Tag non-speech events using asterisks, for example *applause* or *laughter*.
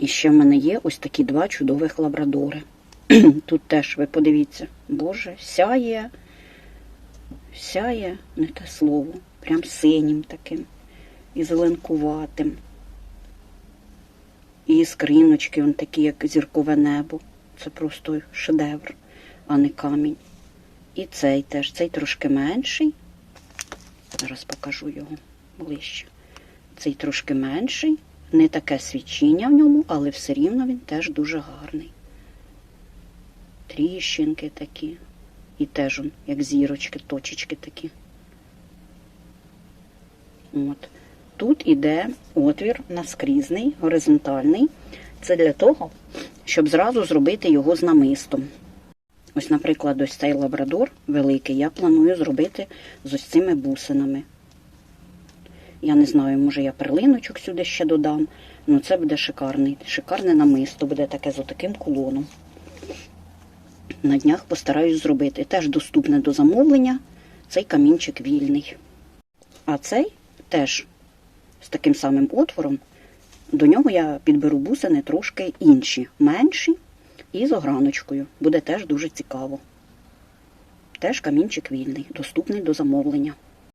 І ще в мене є ось такі два чудових лабрадори. *clears throat* Тут теж, ви подивіться, Боже, сяє, сяє, не те слово, прям синім таким і зеленкуватим. І скриночки, вони такі, як зіркове небо. Це просто шедевр, а не камінь. І цей теж, цей трошки менший. Зараз покажу його ближче. Цей трошки менший, не таке свічіння в ньому, але все рівно він теж дуже гарний. Тріщинки такі. І теж як зірочки, точечки такі. От. Тут іде отвір наскрізний, горизонтальний. Це для того, щоб зразу зробити його з намистом. Ось, наприклад, ось цей лабрадор великий я планую зробити з ось цими бусинами. Я не знаю, може я перлиночок сюди ще додам. Ну це буде шикарний. Шикарне намисто буде таке з отаким кулоном. На днях постараюсь зробити. Теж доступне до замовлення. Цей камінчик вільний. А цей теж з таким самим отвором. До нього я підберу бусини трошки інші, менші і з ограночкою. Буде теж дуже цікаво. Теж камінчик вільний, доступний до замовлення.